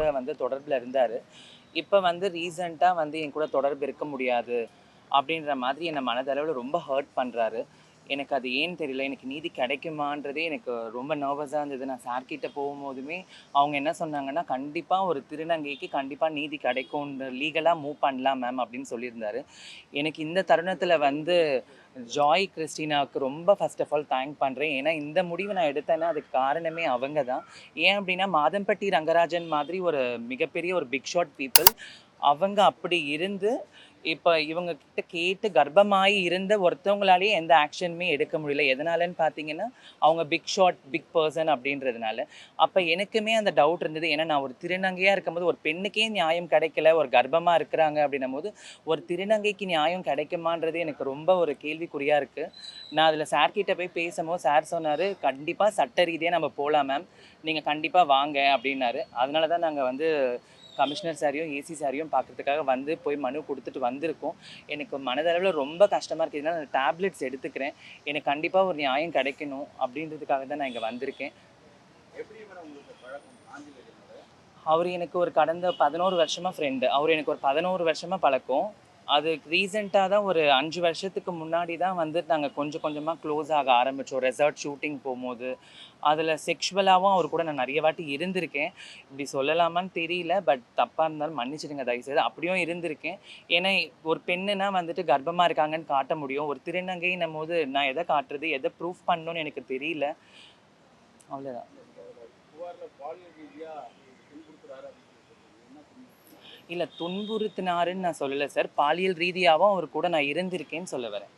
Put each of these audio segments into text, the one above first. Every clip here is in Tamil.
கூட வந்து தொடர்பில் இருந்தார். இப்போ வந்து ரீசண்டாக வந்து என் கூட தொடர்பு இருக்க முடியாது அப்படின்ற மாதிரி என்னை மனதளவில் ரொம்ப ஹர்ட் பண்ணுறாரு எனக்கு அது ஏன்னு தெரியல? எனக்கு நீதி கிடைக்குமான்றதே எனக்கு ரொம்ப நர்வஸாக இருந்தது. நான் சார்கிட்ட போகும்போதுமே அவங்க என்ன சொன்னாங்கன்னா கண்டிப்பாக ஒரு திருநங்கைக்கு கண்டிப்பாக நீதி கிடைக்கும்ன்ற லீகலாக மூவ் பண்ணலாம் மேம் அப்படின்னு சொல்லியிருந்தாரு. எனக்கு இந்த தருணத்தில் வந்து ஜாய் கிறிஸ்டினாவுக்கு ரொம்ப ஃபர்ஸ்ட் ஆஃப் ஆல் தேங்க் பண்ணுறேன் ஏன்னா இந்த முடிவு நான் எடுத்தேன்னா அதுக்கு காரணமே அவங்க தான். ஏன் அப்படின்னா மாதம்பட்டி ரங்கராஜன் மாதிரி ஒரு மிகப்பெரிய ஒரு பிக் ஷாட் பீப்புள் அவங்க அப்படி இருந்து இப்போ இவங்க கிட்ட கேட்டு கர்ப்பமாகி இருந்த ஒருத்தவங்களாலேயே எந்த ஆக்ஷனுமே எடுக்க முடியல. எதனாலன்னு பார்த்தீங்கன்னா அவங்க பிக் ஷாட் பிக் பர்சன் அப்படின்றதுனால. அப்போ எனக்குமே அந்த டவுட் இருந்தது. ஏன்னா நான் ஒரு திருநங்கையாக இருக்கும்போது ஒரு பெண்ணுக்கே நியாயம் கிடைக்கல ஒரு கர்ப்பமாக இருக்கிறாங்க அப்படின்னும் போது ஒரு திருநங்கைக்கு நியாயம் கிடைக்குமான்றது எனக்கு ரொம்ப ஒரு கேள்விக்குறியாக இருக்குது நான் அதில் சார்கிட்ட போய் பேசும்போது சார் சொன்னார் கண்டிப்பாக சட்ட ரீதியாக நம்ம போகலாம் மேம் நீங்கள் கண்டிப்பாக வாங்க அப்படின்னாரு. அதனால தான் நாங்கள் வந்து கமிஷனர் சாரையும் ஏசி சாரையும் பார்க்கறதுக்காக வந்து போய் மனு கொடுத்துட்டு வந்திருக்கோம். எனக்கு மனதளவில் ரொம்ப கஷ்டமாக இருக்குது நான் டேப்லெட்ஸ் எடுத்துக்கிறேன். எனக்கு கண்டிப்பாக ஒரு நியாயம் கிடைக்கணும் அப்படின்றதுக்காக தான் நான் இங்கே வந்திருக்கேன். அவர் எனக்கு ஒரு கடந்த பதினோரு வருஷமாக ஃப்ரெண்டு அவர் எனக்கு ஒரு பதினோரு வருஷமாக பழக்கம். அது ரீசெண்டாக தான் ஒரு அஞ்சு வருஷத்துக்கு முன்னாடி தான் வந்து நாங்கள் கொஞ்சம் கொஞ்சமாக க்ளோஸ் ஆக ஆரம்பித்தோம் ரெசார்ட் ஷூட்டிங் போகும்போது அதில் செக்ஷுவலாகவும் அவர் கூட நான் நிறைய வாட்டி இருந்திருக்கேன். இப்படி சொல்லலாமான்னு தெரியல பட் தப்பாக இருந்தாலும் மன்னிச்சிடுங்க தயவுசெய்து. அப்படியும் இருந்திருக்கேன். ஏன்னா ஒரு பெண்ணுனா வந்துட்டு கர்ப்பமாக இருக்காங்கன்னு காட்ட முடியும். ஒரு திருநங்கைன்னும் போது நான் எதை காட்டுறது எதை ப்ரூஃப் பண்ணணும்னு எனக்கு தெரியல. அவ்வளோதான் இல்லை துன்புறுத்தினாருன்னு நான் சொல்லலை சார் பாலியல் ரீதியாகவும் அவர் கூட நான் இருந்திருக்கேன்னு சொல்ல வரேன்.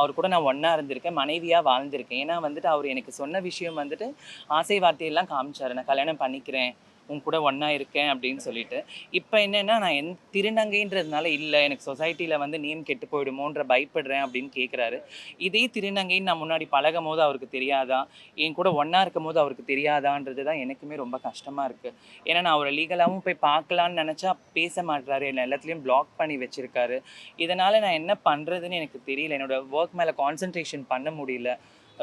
அவர் கூட நான் ஒன்றா இருந்திருக்கேன் மனைவியாக வாழ்ந்திருக்கேன். ஏன்னா வந்துட்டு அவர் எனக்கு சொன்ன விஷயம் வந்துட்டு ஆசை வார்த்தையெல்லாம் காமிச்சாரு. நான் கல்யாணம் பண்ணிக்கிறேன் உன் கூட ஒன்றா இருக்கேன் அப்படின்னு சொல்லிட்டு. இப்போ என்னென்னா நான் என் திருநங்கைன்றதுனால இல்லை எனக்கு சொசைட்டியில் வந்து நேம் கெட்டு போயிடுமோன்ற பயப்படுறேன் அப்படின்னு கேட்குறாரு இதே திருநங்கைன்னு நான் முன்னாடி பழகும் போது அவருக்கு தெரியாதா? என் கூட ஒன்றா இருக்கும் போது அவருக்கு தெரியாதான்றது தான் எனக்குமே ரொம்ப கஷ்டமாக இருக்குது ஏன்னா நான் அவரை லீகலாகவும் போய் பார்க்கலான்னு நினச்சா பேச மாட்றாரு. என்னை எல்லாத்துலேயும் பிளாக் பண்ணி வச்சுருக்காரு. இதனால் நான் என்ன பண்ணுறதுன்னு எனக்கு தெரியல. என்னோட ஒர்க் மேலே கான்சன்ட்ரேஷன் பண்ண முடியல.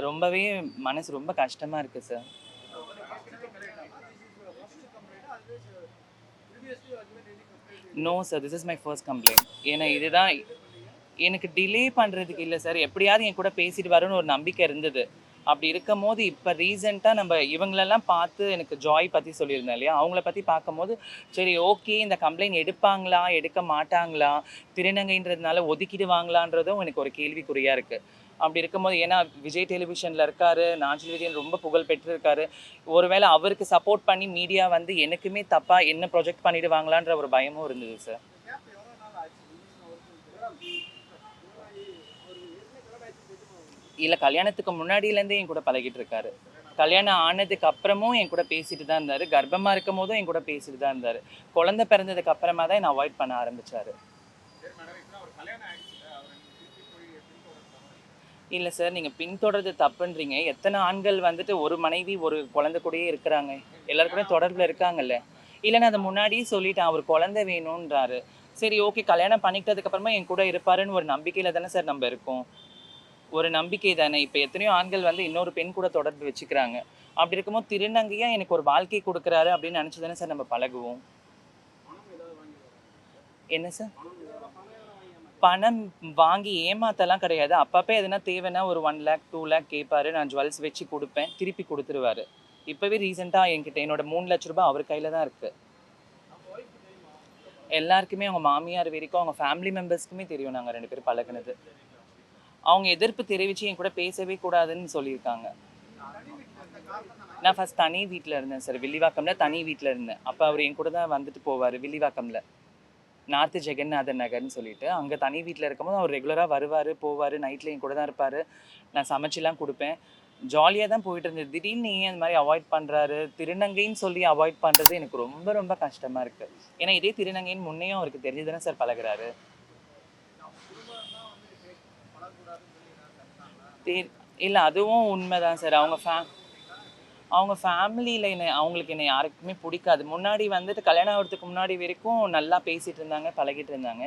ரொம்பவே மனசு ரொம்ப கஷ்டமாக இருக்குது sir no sir this is my first complaint ஏன்னா இதுதான் எனக்கு டிலே பண்ணுறதுக்கு இல்லை சார் எப்படியாவது என் கூட பேசிட்டு வரும்னு ஒரு நம்பிக்கை இருந்தது. அப்படி இருக்கும் போது இப்போ ரீசெண்டாக நம்ம இவங்களெல்லாம் பார்த்து எனக்கு ஜாய் பற்றி சொல்லியிருந்தேன் இல்லையா? அவங்கள பற்றி பார்க்கும்போது சரி ஓகே இந்த கம்ப்ளைண்ட் எடுப்பாங்களா? எடுக்க மாட்டாங்களா? திருநங்கைன்றதுனால ஒதுக்கிடுவாங்களான்றதும் எனக்கு ஒரு கேள்விக்குறியாக இருக்குது அப்படி இருக்கும்போது ஏன்னா விஜய் டெலிவிஷனில் இருக்காரு நாஞ்சில் விஜயன் ரொம்ப புகழ் பெற்றிருக்காரு. ஒருவேளை அவருக்கு சப்போர்ட் பண்ணி மீடியா வந்து எனக்குமே தப்பாக என்ன ப்ரொஜெக்ட் பண்ணிடுவாங்களான்ற ஒரு பயமும் இருந்தது சார் இல்லை கல்யாணத்துக்கு முன்னாடியிலேருந்தே என் கூட பழகிட்டு இருக்காரு. கல்யாணம் ஆனதுக்கு அப்புறமும் என் கூட பேசிட்டு தான் இருந்தார். கர்ப்பமாக இருக்கும் போதும் என் கூட பேசிட்டு தான் இருந்தார். குழந்தை பிறந்ததுக்கு அப்புறமா தான் என்னை அவாய்ட் பண்ண ஆரம்பிச்சாரு. இல்லை சார் நீங்கள் பின்தொடர்றது தப்புன்றீங்க. எத்தனை ஆண்கள் வந்துட்டு ஒரு மனைவி ஒரு குழந்தை கூடயே இருக்கிறாங்க. எல்லாரு தொடர்பில் இருக்காங்கல்ல. இல்லைன்னா அதை முன்னாடியே சொல்லிட்டேன் அவர் குழந்தை வேணுன்றாரு சரி ஓகே கல்யாணம் பண்ணிக்கிட்டதுக்கு அப்புறமா என் கூட இருப்பாருன்னு ஒரு நம்பிக்கையில் தானே சார் நம்ம இருக்கோம். ஒரு நம்பிக்கை தானே. இப்போ எத்தனையோ ஆண்கள் வந்து இன்னொரு பெண் கூட தொடர்பு வச்சுக்கிறாங்க. அப்படி இருக்கும்போது திருநங்கையா எனக்கு ஒரு வாழ்க்கை கொடுக்குறாரு அப்படின்னு நினச்சி தானே சார் நம்ம பழகுவோம். என்ன சார் பணம் வாங்கி ஏமாத்தலாம் கிடையாது. அப்பப்போ எதுனா தேவைன்னா ஒரு ஒன் லேக் டூ லேக் கேட்பாரு நான் ஜுவல்ஸ் வச்சு கொடுப்பேன். திருப்பி கொடுத்துருவாரு. இப்போவே ரீசெண்டாக என்கிட்ட என்னோட மூணு லட்ச ரூபாய் அவர் கையில் தான் இருக்குது எல்லாருக்குமே அவங்க மாமியார் வரைக்கும் அவங்க ஃபேமிலி மெம்பர்ஸ்க்குமே தெரியும். நாங்கள் ரெண்டு பேரும் பழகினது. அவங்க எதிர்ப்பு தெரிவித்து என் கூட பேசவே கூடாதுன்னு சொல்லியிருக்காங்க. நான் ஃபஸ்ட் தனி வீட்டில் இருந்தேன் சார் வில்லிவாக்கம்ல தனி வீட்டில் இருந்தேன். அப்போ அவர் என் கூட தான் வந்துட்டு போவார் வில்லிவாக்கம்ல. நார்த்து ஜெகநாதன் நகர்னு சொல்லிட்டு அங்கே தனி வீட்டில் இருக்கும்போது அவர் ரெகுலராக வருவார் போவார் நைட்டில் என் கூட தான் இருப்பார். நான் சமைச்சிலாம் கொடுப்பேன். ஜாலியாக தான் போயிட்டு இருந்தது. திடீர்னு ஏன் அந்த மாதிரி அவாய்ட் பண்ணுறாரு திருநங்கைன்னு சொல்லி அவாய்ட் பண்ணுறது எனக்கு ரொம்ப ரொம்ப கஷ்டமாக இருக்குது ஏன்னா இதே திருநங்கைன்னு முன்னையும் அவருக்கு தெரிஞ்சு தானே சார் பழகுறாரு. இல்லை அதுவும் உண்மைதான் சார். அவங்க ஃபே அவங்க ஃபேமிலியில் என்னை அவங்களுக்கு என்னை யாருக்குமே பிடிக்காது. முன்னாடி வந்துட்டு கல்யாணம் ஆகிறதுக்கு முன்னாடி வரைக்கும் நல்லா பேசிகிட்டு இருந்தாங்க பழகிட்டு இருந்தாங்க.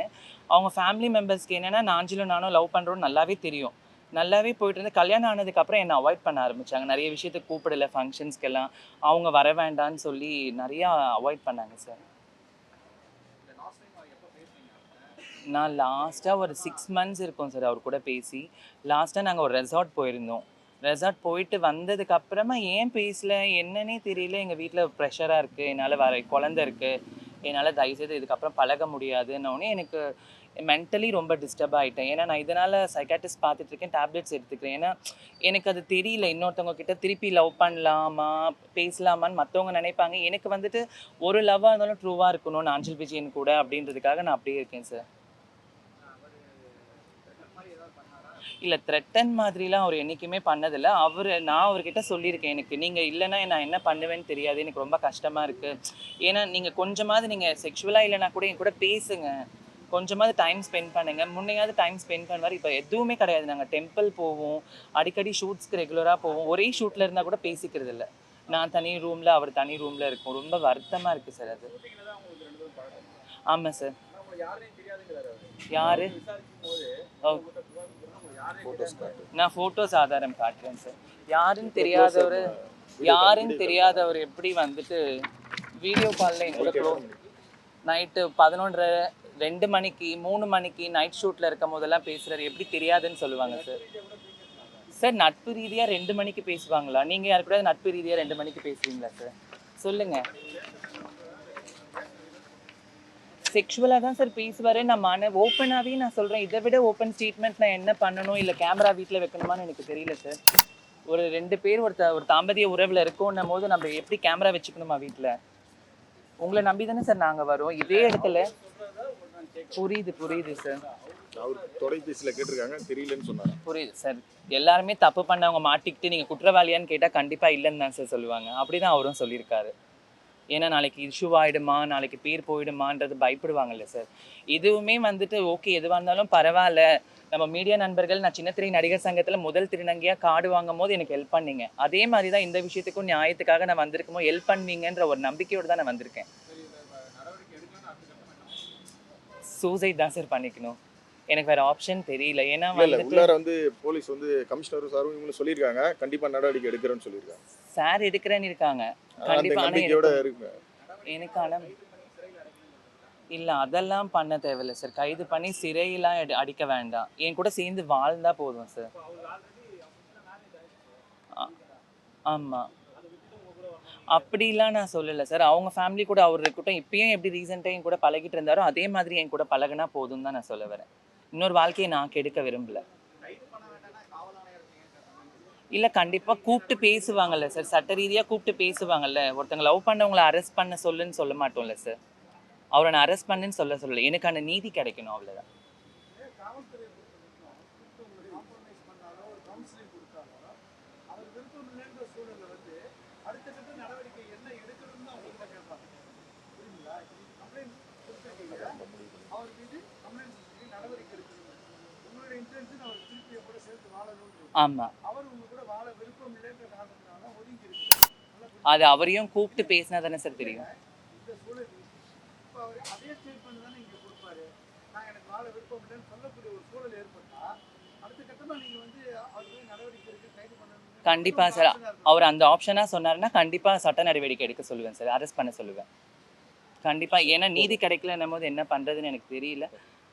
அவங்க ஃபேமிலி மெம்பர்ஸ்க்கு என்னென்னா நாஞ்சிலும் நானும் லவ் பண்ணுறோன்னு நல்லாவே தெரியும். நல்லாவே போயிட்டு இருந்து கல்யாணம் ஆனதுக்கப்புறம் என்னை அவாய்ட் பண்ண ஆரம்பித்தாங்க நிறைய விஷயத்தை கூப்பிடலை ஃபங்க்ஷன்ஸ்க்கெல்லாம் அவங்க வர வேண்டாம்னு சொல்லி நிறையா அவாய்ட் பண்ணாங்க சார் நான் லாஸ்ட்டாக ஒரு சிக்ஸ் மந்த்ஸ் இருக்கோம் சார் அவர் கூட பேசி. லாஸ்ட்டாக நாங்கள் ஒரு ரெசார்ட் போயிருந்தோம். ரெசார்ட் போயிட்டு வந்ததுக்கு அப்புறமா ஏன் பேசல? என்னன்னே தெரியல. எங்கள் வீட்டில் ப்ரெஷராக இருக்குது என்னால் வர குழந்த இருக்குது என்னால் தயவுசெய்து இதுக்கப்புறம் பழக முடியாதுன்னொடனே எனக்கு மென்டலி ரொம்ப டிஸ்டர்ப் ஆகிட்டேன் ஏன்னா நான் இதனால் சைக்காட்டிஸ்ட் பார்த்துட்டு இருக்கேன். டேப்லெட்ஸ் எடுத்துக்கிறேன். ஏன்னா எனக்கு அது தெரியல. இன்னொருத்தவங்க கிட்ட திருப்பி லவ் பண்ணலாமா? பேசலாமான்னு மற்றவங்க நினைப்பாங்க. எனக்கு வந்துட்டு ஒரு லவ்வாக இருந்தாலும் ட்ரூவாக இருக்கணும் அஞ்சல் விஜயன் கூட அப்படின்றதுக்காக நான் அப்படியே இருக்கேன் சார் இல்லை த்ரெட்டன் மாதிரிலாம் அவர் என்றைக்குமே பண்ணதில்லை. அவர் நான் அவர்கிட்ட சொல்லியிருக்கேன் எனக்கு நீங்கள் இல்லைன்னா நான் என்ன பண்ணுவேன்னு தெரியாது எனக்கு ரொம்ப கஷ்டமாக இருக்குது ஏன்னா நீங்கள் கொஞ்சமாவது நீங்கள் செக்ஷுவலாக இல்லைனா கூட என் கூட பேசுங்க. கொஞ்சமாவது டைம் ஸ்பெண்ட் பண்ணுங்க. முன்னையாவது டைம் ஸ்பெண்ட் பண்ணுவார். இப்போ எதுவுமே கிடையாது. நாங்கள் டெம்பிள் போவோம். அடிக்கடி ஷூட்ஸ்க்கு ரெகுலராக போவோம். ஒரே ஷூட்டில் இருந்தால் கூட பேசிக்கிறது இல்லை. நான் தனி ரூமில் அவர் தனி ரூமில் இருக்கும். ரொம்ப வருத்தமாக இருக்குது சார் அது. ஆமாம் சார் யாரு? நான் ஃபோட்டோஸ் ஆதாரம் காட்டுறேன் சார் யாருன்னு தெரியாதவர் யாருன்னு தெரியாதவர் எப்படி வந்துட்டு வீடியோ காலில் க்ளோ நைட்டு பதினொன்றரை ரெண்டு மணிக்கு மூணு மணிக்கு நைட் ஷூட்டில் இருக்கும் போதெல்லாம் பேசுகிறாரு எப்படி தெரியாதுன்னு சொல்லுவாங்க சார் சார் நட்பு ரீதியாக ரெண்டு மணிக்கு பேசுவாங்களா? நீங்கள் யாரு கூட நட்பு ரீதியாக ரெண்டு மணிக்கு பேசுவீங்களா சார் சொல்லுங்கள் செக்ஷுவலாக தான் சார் பேசுவார். நான் மன ஓப்பனாகவே நான் சொல்கிறேன் இதை விட ஓப்பன் ஸ்டேட்மெண்ட் நான் என்ன பண்ணணும்? இல்லை கேமரா வீட்டில் வைக்கணுமான்னு எனக்கு தெரியல சார் ஒரு ரெண்டு பேர் ஒரு த- ஒரு தாம்பதிய உறவில் இருக்கோன்னும் போது நம்ம எப்படி கேமரா வச்சுக்கணுமா வீட்டில் உங்களை நம்பி தானே சார் நாங்கள் வரோம். இதே இடத்துல புரியுது புரியுது சார் அவர் தொலைபேசியில் கேட்டிருக்காங்க. தெரியலன்னு சொன்னாங்க புரியுது சார் எல்லாருமே தப்பு பண்ணவங்க மாட்டிக்கிட்டு நீங்கள் குற்றவாளியான்னு கேட்டால் கண்டிப்பாக இல்லைன்னு தான் சார் சொல்லுவாங்க. அப்படி தான் அவரும் சொல்லியிருக்காரு. ஏன்னா நாளைக்கு இஷ்யூ ஆகிடுமா நாளைக்கு பேர் போயிடுமான்றது பயப்படுவாங்கல்ல சார் இதுவுமே வந்துட்டு ஓகே எதுவாக இருந்தாலும் பரவாயில்ல. நம்ம மீடியா நண்பர்கள் நான் சின்ன திரை நடிகர் சங்கத்தில் முதல் திருநங்கையாக கார்டு வாங்கும் போது எனக்கு ஹெல்ப் பண்ணீங்க. அதே மாதிரி தான் இந்த விஷயத்துக்கும் நியாயத்துக்காக நான் வந்திருக்கும் போது ஹெல்ப் பண்ணுவீங்கன்ற ஒரு நம்பிக்கையோடு தான் நான் வந்திருக்கேன். சூசைட் தான் சார் பண்ணிக்கணும். எனக்கு வேற ஆப்ஷன் தெரியல. ஏன்னா உள்ளார வந்து போலீஸ் வந்து கமிஷனர் சாரும் இவங்களும் சொல்லியிருக்காங்க. கண்டிப்பா நடவடிக்கை எடுக்கிறேன்னு சொல்லியிருக்காங்க. சார் எடுக்கிறேன்னு இருக்காங்க. அந்த கண்டிப்பா ஆனா நம்பிக்கையோட எனக்கு- இருக்குங்க எனக்கு ஆனா இல்ல அதெல்லாம் பண்ண தேவையில்ல சார். கைது பண்ணி சிறையெல்லாம் அடிக்க வேண்டாம். என் கூட சேர்ந்து வாழ்ந்தா போதும் சார். ஆமா. அப்படிலாம் நான் சொல்லலை சார். அவங்க ஃபேமிலி கூட அவர் இருக்கட்டும் இப்பயும் எப்படி ரீசெண்டாக என் கூட பழகிட்டு இருந்தாரோ அதே மாதிரி என் கூட பழகுனா போதும் தான் நான் சொல்ல வரேன். இன்னொரு வாழ்க்கையை நான் கெடுக்க விரும்பல. இல்லை கண்டிப்பாக கூப்பிட்டு பேசுவாங்கல்ல சார் சட்ட ரீதியாக கூப்பிட்டு பேசுவாங்கல்ல. ஒருத்தங்க லவ் பண்ணவங்கள அரெஸ்ட் பண்ண சொல்லுன்னு சொல்ல மாட்டோம்ல சார் அவரை நான் அரெஸ்ட் பண்ணுன்னு சொல்ல சொல்லலை. எனக்கான நீதி கிடைக்கணும் அவ்வளோதான் ஆமாம் அது அவரையும் கூப்பிட்டு பேசினா தானே சார் தெரியும் கண்டிப்பா சார். அவர் அந்த ஆப்ஷனா சொன்னாருன்னா கண்டிப்பா சட்ட நடவடிக்கை எடுக்க சொல்லுவேன் சார். அரெஸ்ட் பண்ண சொல்லுவேன். கண்டிப்பா. ஏன்னா நீதி கிடைக்கலன்னும் போது என்ன பண்றதுன்னு எனக்கு தெரியல.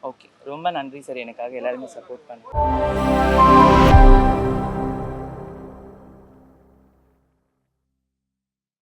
ஓகே ரொம்ப நன்றி சார். எனக்காக எல்லாருமே சப்போர்ட் பண்ண.